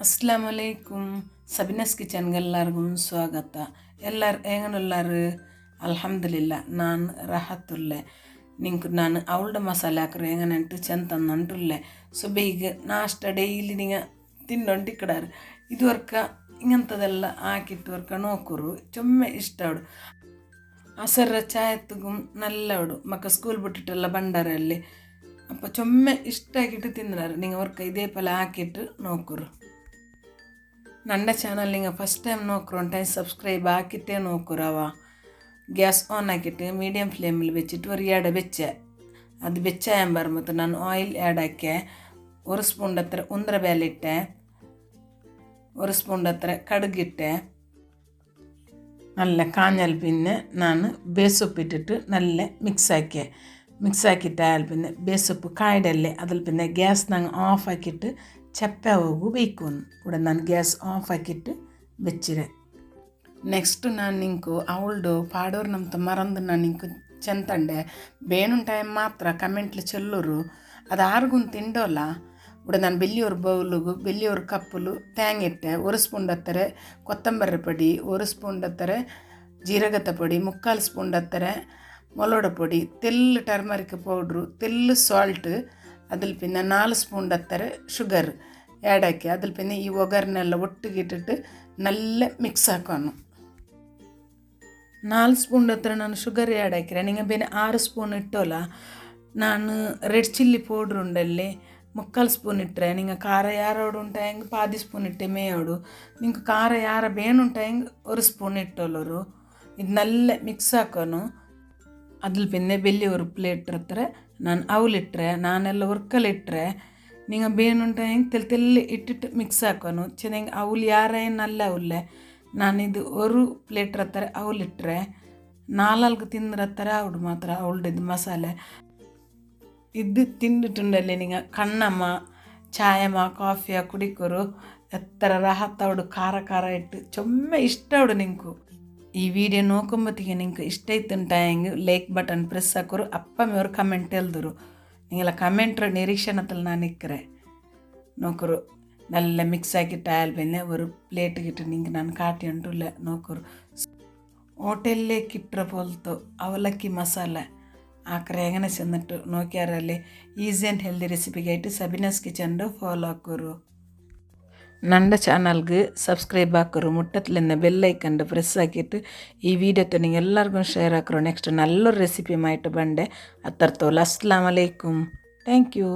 ಅಸ್ಲಾಂ ಅಲೈಕುಮ್ ಸಬಿನಸ್ ಕಿಚನ್ಗೆ ಎಲ್ಲರಿಗೂ ಸ್ವಾಗತ ಎಲ್ಲರು ಹೆಂಗನುಲ್ಲಾರು ಅಲ್ಹಮ್ದುಲಿಲ್ಲ ನಾನು ರಹತ್ತುಲ್ಲೆ ನಿಂಗೆ ನಾನು ಅವಳ್ದ ಮಸಾಲೆ ಹಾಕ್ರೆ ಹೆಂಗನಂಟು ಚೆಂದ ನಂಟುಲ್ಲೆ ಸುಬೀಗ ನಾಷ್ಟ ಡೈಲಿ ನಿಂಗೆ ತಿನ್ನೊಂಡು ಇಕ್ಕಡಾರು ಇದುವರ್ಕ ಹಿಂಗಂಥದ್ದೆಲ್ಲ ಹಾಕಿಟ್ಟುವರ್ಕ ನೋಕುರು ಚೊಮ್ಮೆ ಇಷ್ಟ ಅವಡು ಹಸರ ಚಾಯತ್ತುಗು ನಲ್ಲವಡು ಮಕ್ಕ ಸ್ಕೂಲ್ ಬಿಟ್ಟಿಟ್ಟೆಲ್ಲ ಬಂಡಾರಲ್ಲಿ ಅಪ್ಪ ಚೊಮ್ಮೆ ಇಷ್ಟ ಆಗಿಟ್ಟು ತಿಂದ್ರಾರು ನಿಂಗೆ ವರ್ಕ ಇದೇ ಪಲ ನನ್ನ ಚಾನಲ್ ಹಿಂಗೆ ಫಸ್ಟ್ ಟೈಮ್ ನೋಕ್ರು ಒಂದು ಟೈಮ್ ಸಬ್ಸ್ಕ್ರೈಬ್ ಹಾಕಿಟ್ಟೇ ನೋಕ್ರವ ಗ್ಯಾಸ್ ಆನ್ ಹಾಕಿಟ್ಟು ಮೀಡಿಯಮ್ ಫ್ಲೇಮಲ್ಲಿ ಬೆಚ್ಚಿಟ್ಟು ஒரு ಎರಡು ಬೆಚ್ಚೆ ಅದು ಬೆಚ್ಚ ಎಂಬರ್ಮತ್ತು ನಾನು ಆಯಿಲ್ ಆ್ಯಡ್ ಹಾಕಿ ஒரு ಸ್ಪೂನ್ ಹತ್ರ ಉಂದ್ರ ಬೇಲಿಟ್ಟೆ ഒരു സ്പൂൺ അത്ര കടുകിട്ട് നല്ല കാഞ്ഞാൽ പിന്നെ ഞാൻ ബേസുപ്പിട്ടിട്ട് നല്ല മിക്സാക്കിയ മിക്സാക്കിയിട്ടായാൽ പിന്നെ ബേസുപ്പ് കായടല്ലേ അതിൽ പിന്നെ ഗ്യാസ് ഞങ്ങൾ ഓഫാക്കിയിട്ട് ಚಪ್ಪೆ ಹೋಗು ಬೇಕು ಕೂಡ ನಾನು ಗ್ಯಾಸ್ ಆಫ್ ಹಾಕಿಟ್ಟು ಬೆಚ್ಚಿರೆ ನೆಕ್ಸ್ಟ್ ನಾನು ನಿಂಕು ಅವಳ್ದು ಪಾಡೋರು ನಮ್ಮ ಮರಂದು ನಾನು ನಿಂಕು ಚೆಂತಂಡೆ ಬೇಣು ಟೈಮ್ ಮಾತ್ರ ಕಮೆಂಟ್ಲಿ ಚೆಲ್ಲೋರು ಅದು ಆರ್ಗುನ್ ತಿಂಡೋಲ್ಲ ഇവിടെ ನಾನು ಬೆಲ್ಲಿಯವ್ರ ಬೌಲಿಗೂ ಬೆಲ್ಲಿಯವ್ರ ಕಪ್ಪಲು ತೇಂಗ ಇಟ್ಟೆ ಒಂದು ಸ್ಪೂನ್ ಹತ್ತಾರೆ ಕೊತ್ತಂಬರಿ ಪೊಡಿ ಒಂದು ಸ್ಪೂನ್ ಹತ್ತಾರೆ ಜೀರಗತ ಪೊಡಿ ಮುಕ್ಕಾಲು ಸ್ಪೂನ್ ಹತ್ತಾರೆ ಮೊಲೋಡ ಪೊಡಿ ತೆಲ್ಲು ಟರ್ಮರಿಕ್ ಪೌಡ್ರು ತೆಲ್ಲು പിന്നെ ಪಿನ್ನ ನಾಲ್ಕು ಸ್ಪೂನ್ ಹತ್ತಾರೆ ಶುಗರ್ ಆ್ಯಡ್ ಹಾಕಿ പിന്നെ ಪಿನ್ನ ಈ ಒಗರ್ನೆಲ್ಲ ಒಟ್ಟಿಗೆ മിക്സ് ನಲ್ಲ ಮಿಕ್ಸ್ ಹಾಕೋನು. ನಾಲ್ಕು ಸ್ಪೂನ್ ಹತ್ತಿರ ನಾನು ಶುಗರ್ ಆ್ಯಡ್ ಹಾಕಿರ, ನಿಂಗೆ ಬೇನೆ ಆರು ಸ್ಪೂನ್ ಇಟ್ಟೋಲ್ಲ, ನಾನು ರೆಡ್ ಚಿಲ್ಲಿ ಪೌಡ್ರ್ ಉಂಡಲ್ಲಿ ಮುಕ್ಕಾಲು ಸ್ಪೂನ್ ಇಟ್ಟರೆ ನಿಂಗೆ ಖಾರ ಯಾರೋಡು ಉಂಟ ಹೆಂಗೆ? ಪಾದಿ ಸ್ಪೂನ್ ಇಟ್ಟೆ ಮೇಯೋಡು ನಿಂಗೆ ಖಾರ ಯಾರ ಬೇನುಂಟ ಹೆಂಗೆ? ಒಂದು ಸ್ಪೂನ್ ಇಟ್ಟೋಲ್ಲರು ಇದು ನಲ್ಲ ಮಿಕ್ಸ್ ಹಾಕೋನು. ಅದ್ರಲ್ಲಿ ಪಿನ್ನೆ ಬೆಲ್ಲಿ ಒಂದು ಪ್ಲೇಟ್ ಇರ್ತಾರೆ ನಾನು ಅವಲಿಟ್ಟರೆ ನಾನೆಲ್ಲ ಹುರ್ಕಲಿಟ್ಟರೆ ನಿಂಗೆ ಬೇನುಂಟ ಹೆಂಗೆ ತೆಲ್ ತೆಲ್ಲಿ ಇಟ್ಟಿಟ್ಟು ಮಿಕ್ಸ್ ಹಾಕೋನು. ಚೆನ್ನಾಗಿ ಅವಲು ಯಾರ ಏನಲ್ಲ ಅವಲ್ಲೆ ನಾನಿದು ಒರು ಪ್ಲೇಟ್ ಹತ್ತಾರೆ ಅವಲಿಟ್ರೆ ನಾಲ್ಕು ತಿಂದ್ರತ್ತಾರೆ ಅವಡು ಮಾತ್ರ ಅವಳ್ದಿದ್ದು ಮಸಾಲೆ. ಇದು ತಿಂಡಿಟ್ಟುಂಡಲ್ಲಿ ನಿಂಗೆ ಕಣ್ಣಮ್ಮ, ಚಾಯಮ್ಮ, ಕಾಫಿಯ ಕುಡಿಕೊರು, ಎತ್ತರ ರಹತ್ತವಡು ಖಾರ ಖಾರ ಇಟ್ಟು, ಚೊಮ್ಮೆ ಇಷ್ಟ ಅವಡು ನಿಂಕು ಈ ವಿಡಿಯೋ ನೋಕೊಂಬತ್ತಿಗೆ ನಿಂಗೆ ಇಷ್ಟ ಇತ್ತು ಹೆಂಗೆ ಲೈಕ್ ಬಟನ್ ಪ್ರೆಸ್ ಹಾಕೋರು, ಅಪ್ಪ ಮೇವ್ರು ಕಮೆಂಟ್ ಎಲ್ದರು ನಿಂಗೆಲ್ಲ ಕಮೆಂಟ್ರ ನಿರೀಕ್ಷೆ ಅಂತಲ್ಲಿ ನಾನು ಇಕ್ಕರೆ. ನೋಕರು ನಲ್ಲ ಮಿಕ್ಸ್ ಆಗಿ ಟಾಯಲ್ ಬೆನ್ನೆ ಅವರು ಪ್ಲೇಟ್ ಗಿಟ್ಟು ನಿಂಗೆ ನಾನು ಕಾಟಿ ಅಂಟುಲ್ಲ ನೋಕರು ಹೋಟೆಲ್ಲೇ ಕಿಟ್ರ ಪೋಲ್ತು, ಅವಲಕ್ಕಿ ಮಸಾಲೆ. ಕರೆ ಹೆಂಗನೆ ಚೆಂದಿಟ್ಟು ನೋಕ್ಯಾರಲ್ಲಿ ಈಸಿ ಆ್ಯಂಡ್ ಹೆಲ್ದಿ ರೆಸಿಪಿಗೆ ಇಟ್ಟು ಸಬಿನಸ್ ಕಿಚನ್ ಫಾಲೋ ಹಾಕೋರು. ನಂಡ ಚಾನಲ್ಗೆ ಸಬ್ಸ್ಕ್ರೈಬ್ ಹಾಕೋರು ಮುಟ್ಟತ್ಲಿಂದ ಬೆಲ್ ಐಕಂಡು ಪ್ರೆಸ್ ಹಾಕಿಟ್ಟು ಈ ವಿಡಿಯೋ ನೀವು ಎಲ್ಲರಿಗೂ ಶೇರ್ ಹಾಕೋರು ನೆಕ್ಸ್ಟ್ ನಲ್ಲೊರು ರೆಸಿಪಿ ಮಾಯಿಟ್ಟು ಬಂಡೆ ಅತ್ತರ್ತೋಲ್ಲ ಅಸ್ಲಾಮ್ ಅಲೈಕುಮ್ ಥ್ಯಾಂಕ್ ಯು